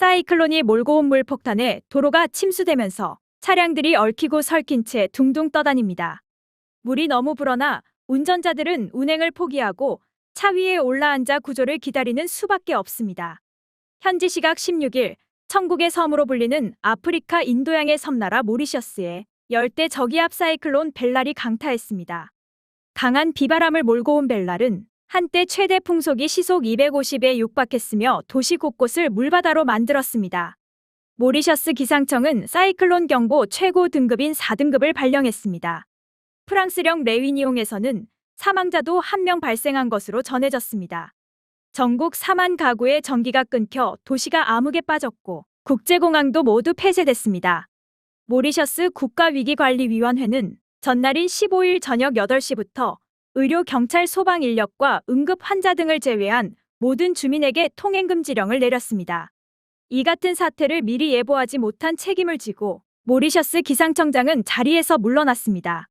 사이클론이 몰고 온 물폭탄에 도로가 침수되면서 차량들이 얽히고 설킨 채 둥둥 떠다닙니다. 물이 너무 불어나 운전자들은 운행을 포기하고 차 위에 올라앉아 구조를 기다리는 수밖에 없습니다. 현지 시각 16일 천국의 섬으로 불리는 아프리카 인도양의 섬나라 모리셔스에 열대 저기압 사이클론 벨랄이 강타했습니다. 강한 비바람을 몰고 온 벨랄은 한때 최대 풍속이 시속 250에 육박했으며 도시 곳곳을 물바다로 만들었습니다. 모리셔스 기상청은 사이클론 경보 최고 등급인 4등급을 발령했습니다. 프랑스령 레위니옹에서는 사망자도 한명 발생한 것으로 전해졌습니다. 전국 4만 가구의 전기가 끊겨 도시가 암흑에 빠졌고 국제공항도 모두 폐쇄됐습니다. 모리셔스 국가위기관리위원회는 전날인 15일 저녁 8시부터 의료, 경찰, 소방 인력과 응급 환자 등을 제외한 모든 주민에게 통행금 지령을 내렸습니다. 이 같은 사태를 미리 예보하지 못한 책임을 지고 모리셔스 기상청장은 자리에서 물러났습니다.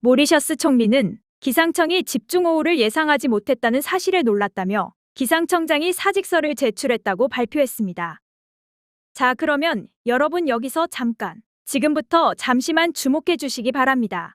모리셔스 총리는 기상청이 집중호우를 예상하지 못했다는 사실에 놀랐다며 기상청장이 사직서를 제출했다고 발표했습니다. 자, 그러면 여러분 여기서 잠깐, 지금부터 잠시만 주목해 주시기 바랍니다.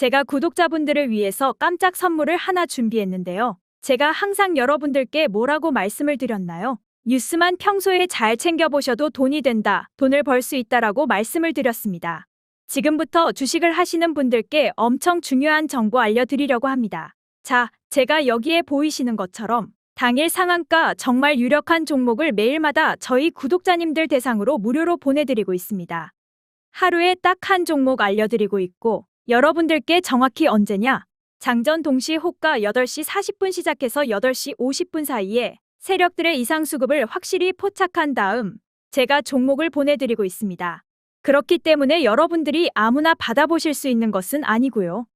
제가 구독자분들을 위해서 깜짝 선물을 하나 준비했는데요. 제가 항상 여러분들께 뭐라고 말씀을 드렸나요? 뉴스만 평소에 잘 챙겨보셔도 돈이 된다, 돈을 벌 수 있다라고 말씀을 드렸습니다. 지금부터 주식을 하시는 분들께 엄청 중요한 정보 알려드리려고 합니다. 자, 제가 여기에 보이시는 것처럼 당일 상한가 정말 유력한 종목을 매일마다 저희 구독자님들 대상으로 무료로 보내드리고 있습니다. 하루에 딱 한 종목 알려드리고 있고 여러분들께 정확히 언제냐? 장전 동시 호가 8시 40분 시작해서 8시 50분 사이에 세력들의 이상 수급을 확실히 포착한 다음 제가 종목을 보내드리고 있습니다. 그렇기 때문에 여러분들이 아무나 받아보실 수 있는 것은 아니고요.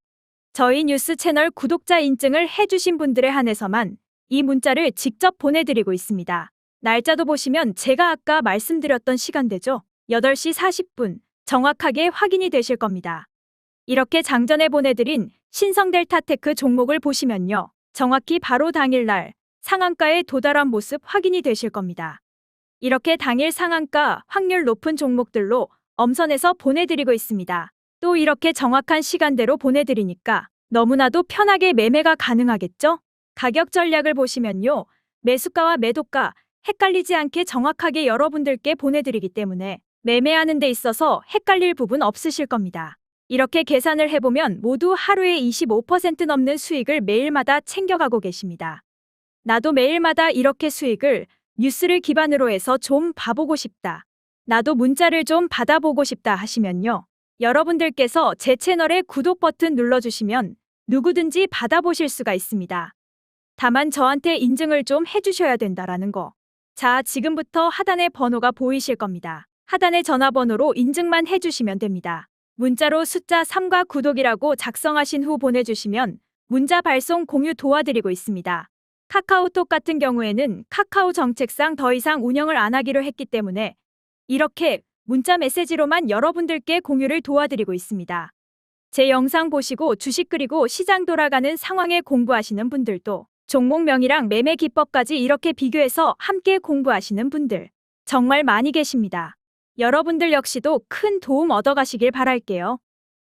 저희 뉴스 채널 구독자 인증을 해주신 분들에 한해서만 이 문자를 직접 보내드리고 있습니다. 날짜도 보시면 제가 아까 말씀드렸던 시간대죠. 8시 40분 정확하게 확인이 되실 겁니다. 이렇게 장전에 보내드린 신성 델타테크 종목을 보시면요. 정확히 바로 당일날 상한가에 도달한 모습 확인이 되실 겁니다. 이렇게 당일 상한가 확률 높은 종목들로 엄선해서 보내드리고 있습니다. 또 이렇게 정확한 시간대로 보내드리니까 너무나도 편하게 매매가 가능하겠죠? 가격 전략을 보시면요. 매수가와 매도가 헷갈리지 않게 정확하게 여러분들께 보내드리기 때문에 매매하는 데 있어서 헷갈릴 부분 없으실 겁니다. 이렇게 계산을 해보면 모두 하루에 25% 넘는 수익을 매일마다 챙겨가고 계십니다. 나도 매일마다 이렇게 수익을 뉴스를 기반으로 해서 좀 봐보고 싶다. 나도 문자를 좀 받아보고 싶다 하시면요. 여러분들께서 제 채널에 구독 버튼 눌러주시면 누구든지 받아보실 수가 있습니다. 다만 저한테 인증을 좀 해주셔야 된다라는 거. 자, 지금부터 하단에 번호가 보이실 겁니다. 하단의 전화번호로 인증만 해주시면 됩니다. 문자로 숫자 3과 구독이라고 작성하신 후 보내주시면 문자 발송 공유 도와드리고 있습니다. 카카오톡 같은 경우에는 카카오 정책상 더 이상 운영을 안 하기로 했기 때문에 이렇게 문자 메시지로만 여러분들께 공유를 도와드리고 있습니다. 제 영상 보시고 주식 그리고 시장 돌아가는 상황에 공부하시는 분들도 종목명이랑 매매 기법까지 이렇게 비교해서 함께 공부하시는 분들 정말 많이 계십니다. 여러분들 역시도 큰 도움 얻어가시길 바랄게요.